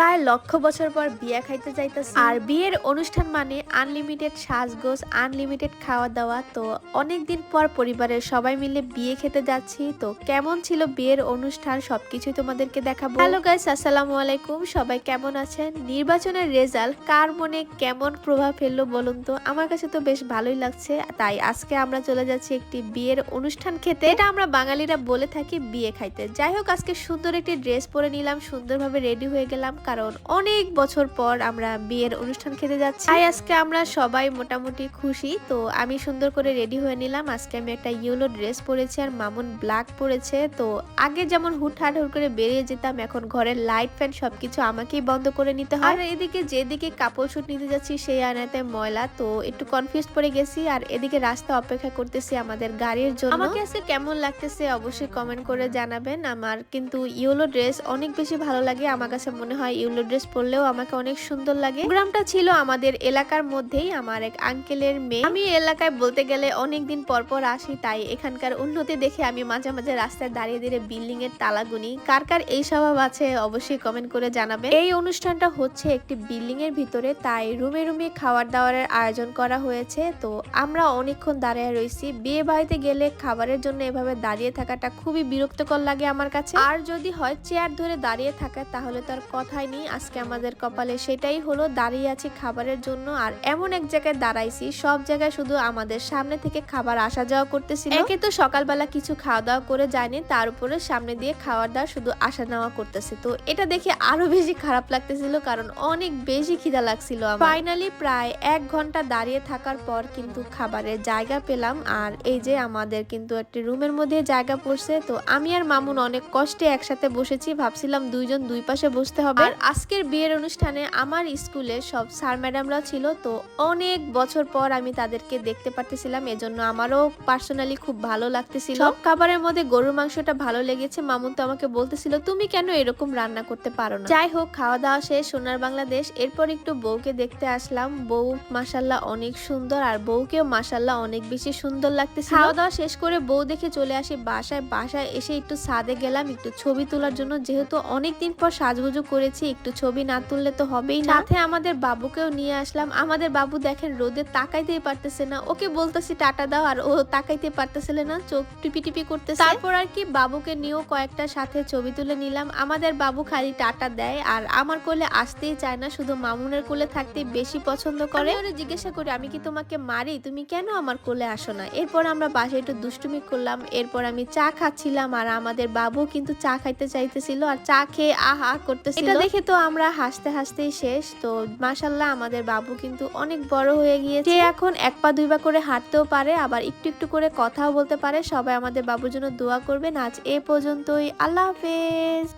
প্রায় লক্ষ বছর পর বিয়া খাইতে যাইতেছি। আর বিয়ের অনুষ্ঠান মানে আনলিমিটেড সাজগোজ আনলিমিটেড খাওয়া দাওয়া তো অনেক দিন পর পরিবারের সবাই মিলে বিয়ে খেতে যাচ্ছি। তো কেমন ছিল বিয়ের অনুষ্ঠান সবকিছুই তোমাদেরকে দেখাবো। হ্যালো গাইস আসসালামু আলাইকুম। সবাই কেমন আছেন? নির্বাচনের রেজাল্ট কার মনে কেমন প্রভাব ফেলল বলুন তো? আমার কাছে তো বেশ ভালোই লাগছে। তাই আজকে আমরা চলে যাচ্ছি একটি বিয়ের অনুষ্ঠান খেতে। এটা আমরা বাঙালিরা বলে থাকি বিয়ে খাইতে। যাই হোক, আজকে সুন্দর একটি ড্রেস পরে নিলাম, সুন্দরভাবে রেডি হয়ে গেলাম। কারণ অনেক বছর পর আমরা বিয়ের অনুষ্ঠান খেতে যাচ্ছি। তাই আজকে আমরা সবাই মোটামুটি খুশি। তো আমি সুন্দর করে রেডি হয়ে নিলাম। আজকে আমি একটা ইয়েলো ড্রেস পরেছি আর মামুন ব্ল্যাক পরেছে। তো আগে যেমন হুটহাট হুট করে বেরিয়ে যেতাম এখন ঘরের লাইট ফ্যান সবকিছু আমাকেই বন্ধ করে নিতে হয়। আর এদিকে যেদিকে কাপড় শুট নিতে যাচ্ছি সেই আয়নাতে ময়লা। তো একটু কনফিউজ পড়ে গেছি আর এদিকে রাস্তা অপেক্ষা করতেছি আমাদের গাড়ির জন্য। আমাকে আজকে কেমন লাগতেছে অবশ্যই কমেন্ট করে জানাবেন। আমার কিন্তু ইয়েলো ড্রেস অনেক বেশি ভালো লাগে। আমার কাছে মনে হয় ইয়েলো ড্রেস পরলেও আমাকে অনেক সুন্দর লাগে। প্রোগ্রামটা ছিল আমাদের এলাকার মধ্যেই, আমার এক আঙ্কেলের মেয়ে। আমি এলাকায় বলতে গেলে অনেক দিন পর পর আসি, তাই এখানকার উন্নতি দেখে আমি মাঝে মাঝে রাস্তায় দাঁড়িয়ে দাঁড়িয়ে বিল্ডিং এর তালা গুনি। কার কার এই স্বভাব আছে অবশ্যই কমেন্ট করে জানাবে এই অনুষ্ঠানটা হচ্ছে একটি বিল্ডিং এর ভিতরে, তাই রুমে রুমে খাবার দাবারের আয়োজন করা হয়েছে। তো আমরা অনেকক্ষণ দাঁড়িয়ে রয়েছি বিয়ে বাড়িতে গেলে খাবারের জন্য এভাবে দাঁড়িয়ে থাকাটা খুবই বিরক্তকর লাগে আমার কাছে। আর যদি হয়, চেয়ার ধরে দাঁড়িয়ে থাকা তাহলে তো আর কথাই নেই আজকে আমাদের কপালে সেটাই হলো দাঁড়িয়ে আছি খাবারের জন্য আর এমন এক জায়গায় দাঁড়াইছি সব জায়গায় শুধু আমাদের সামনে থেকে খাবার আসা যাওয়া করতেছিল। একে তো সকালবেলা কিছু খাওয়া দাওয়া করে যায়নি তার উপরে সামনে দিয়ে খাওয়ার দাওয়া শুধু আসা নেওয়া করতেছে। তো এটা দেখে আরও বেশি খারাপ লাগতেছিল কারণ অনেক বেশি খিদা লাগছিল ফাইনালি প্রায় এক ঘণ্টা দাঁড়িয়ে থাকার পর কিন্তু খাবারের জায়গা পেলাম আর এই যে আমাদের কিন্তু একটি রুমের মধ্যে জায়গা পড়ছে তো আমি আর মামুন অনেক কষ্টে একসাথে বসেছি ভাবছিলাম দুইজন দুই পাশে বসতে হবে। আর আজকের বিয়ের অনুষ্ঠানে আমার স্কুলে সব স্যার ম্যাডামরা ছিল তো অনেক বছর পর আমি তাদেরকে দেখতে পারতেছিলাম। এজন্য আমারও পার্সোনালি খুব ভালো লাগতেছিল। সব খাবারের মধ্যে গরুর মাংসটা ভালো লেগেছে। মামুন তো আমাকে বলতেছিল তুমি কেন এরকম রান্না করতে পারো না? যাই হোক খাওয়া দাওয়া শেষ সোনার বাংলাদেশ। এরপর একটু বউকে দেখতে আসলাম। বউ মাসাল্লাহ অনেক সুন্দর আর বউকেও মাসাল্লাহ অনেক বেশি সুন্দর লাগতেছিল। খাওয়া দাওয়া শেষ করে বউ দেখে চলে আসি বাসায়। বাসায় এসে একটু ছাদে গেলাম একটু ছবি তোলার জন্য। যেহেতু অনেকদিন পর সাজগুজু করেছি একটু ছবি না তুললে তো হবেই না। সাথে আমাদের বাবুকেও নিয়ে আসলাম। আমাদের বাবু দেখেন রোদে তাকাইতেই পারতেছে না। ওকে বলতেছি টাটা দাও। আর ও তাকাইতে পারতেছিল না চোখ টিপি টিপি করতেছে। তারপর আর কি বাবুকে নিয়েও কয়েকটা সাথে ছবি তুলে নিলাম। আমাদের বাবু খালি টাটা দেয় আর আমার কোলে আসতেই চায় না শুধু মামুনের কোলে থাকতে বেশি পছন্দ করে। ওরে জিজ্ঞাসা করি আমি কি তোমাকে মারি? তুমি কেন আমার কোলে আসো না? এরপর আমরা বাসায় একটু দুষ্টুমি করলাম। এরপর আমি চা খাচ্ছিলাম আর আমাদের বাবু কিন্তু চা খাইতে চাইতেছিল আর চা খেয়ে আহা করতেছিল। দেখে তো আমরা হাসতে হাসতেই শেষ। তো মাসাল্লাহ আমাদের বাবু কিন্তু অনেক বড় হয়ে গিয়েছে। সে এখন এক পা দুই পা করে হাঁটতেও পারে আবার একটু একটু করে কথাও বলতে পারে। সবাই আমাদের বাবুর জন্য দোয়া করবেন। আজ এ পর্যন্তই। আল্লাহ হাফেজ।